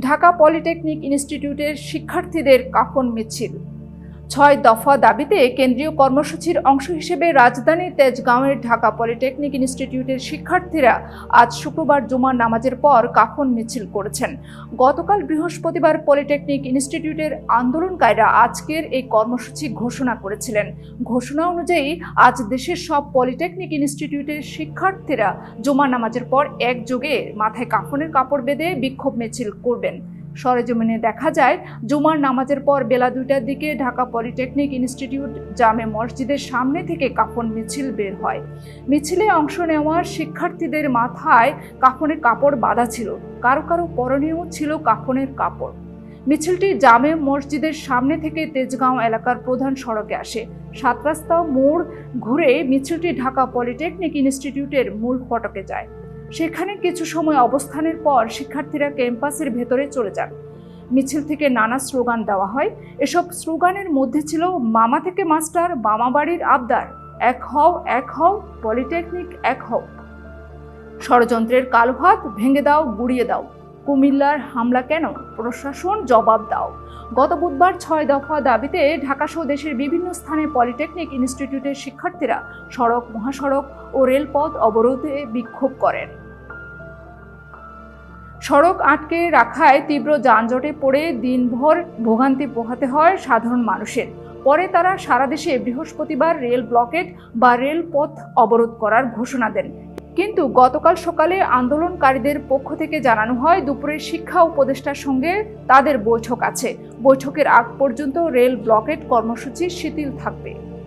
Dhaka polytechnic ইনস্টিটিউটের শিক্ষার্থীদের কাফন মিছিল। ছয় দফা দাবিতে কেন্দ্রীয় কর্মসূচির অংশ হিসেবে রাজধানীর তেজগাঁওয়ের ঢাকা পলিটেকনিক ইনস্টিটিউটের শিক্ষার্থীরা আজ শুক্রবার জুমার নামাজের পর কাফন মিছিল করেছেন। গতকাল বৃহস্পতিবার পলিটেকনিক ইনস্টিটিউটের আন্দোলনকারীরা আজকের এই কর্মসূচি ঘোষণা করেছিলেন। ঘোষণা অনুযায়ী আজ দেশের সব পলিটেকনিক ইনস্টিটিউটের শিক্ষার্থীরা জুমার নামাজের পর একযোগে মাথায় কাফনের কাপড় বেঁধে বিক্ষোভ মিছিল করবেন। সরেজমিনে দেখা যায়, জুমার নামাজের পর বেলা দুইটার দিকে ঢাকা পলিটেকনিক ইনস্টিটিউট জামে মসজিদের সামনে থেকে কাফন মিছিল বের হয়। মিছিলে অংশ নেওয়ার শিক্ষার্থীদের মাথায় কাফনের কাপড় বাঁধা ছিল। কারও কারও পরনেও ছিল কাফনের কাপড়। মিছিলটি জামে মসজিদের সামনে থেকে তেজগাঁও এলাকার প্রধান সড়কে আসে। সাত রাস্তা মোড় ঘুরে মিছিলটি ঢাকা পলিটেকনিক ইনস্টিটিউটের মূল ফটকে যায়। সেখানে কিছু সময় অবস্থানের পর শিক্ষার্থীরা ক্যাম্পাসের ভেতরে চলে যান। মিছিল থেকে নানা স্লোগান দেওয়া হয়। এসব স্লোগানের মধ্যে ছিল, মামা থেকে মাস্টার, মামা বাড়ির আবদার, এক হও এক হও, পলিটেকনিক, এক হও। ষড়যন্ত্রের কালভাত, ভেঙে দাও, গুড়িয়ে দাও। কুমিল্লার হামলা কেন? প্রশাসন জবাব দাও। গত বুধবার ছয় দফা দাবিতে ঢাকাসহ দেশের বিভিন্ন স্থানে পলিটেকনিক ইনস্টিটিউটের শিক্ষার্থীরা সড়ক, মহাসড়ক ও রেলপথ অবরোধে বিক্ষোভ করেন। সড়ক আটকে রাখায় তীব্র যানজটে পড়ে দিনভর ভোগান্তি পোহাতে হয় সাধারণ মানুষের। পরে তারা সারা দেশে বৃহস্পতিবার রেল ব্লকেট বা রেলপথ অবরোধ করার ঘোষণা দেন। কিন্তু গতকাল সকালে আন্দোলনকারীদের পক্ষ থেকে জানানো হয়, দুপুরে শিক্ষা উপদেষ্টার সঙ্গে তাদের বৈঠক আছে। বৈঠকের আগ পর্যন্ত রেল ব্লকেট কর্মসূচি শিথিল থাকবে।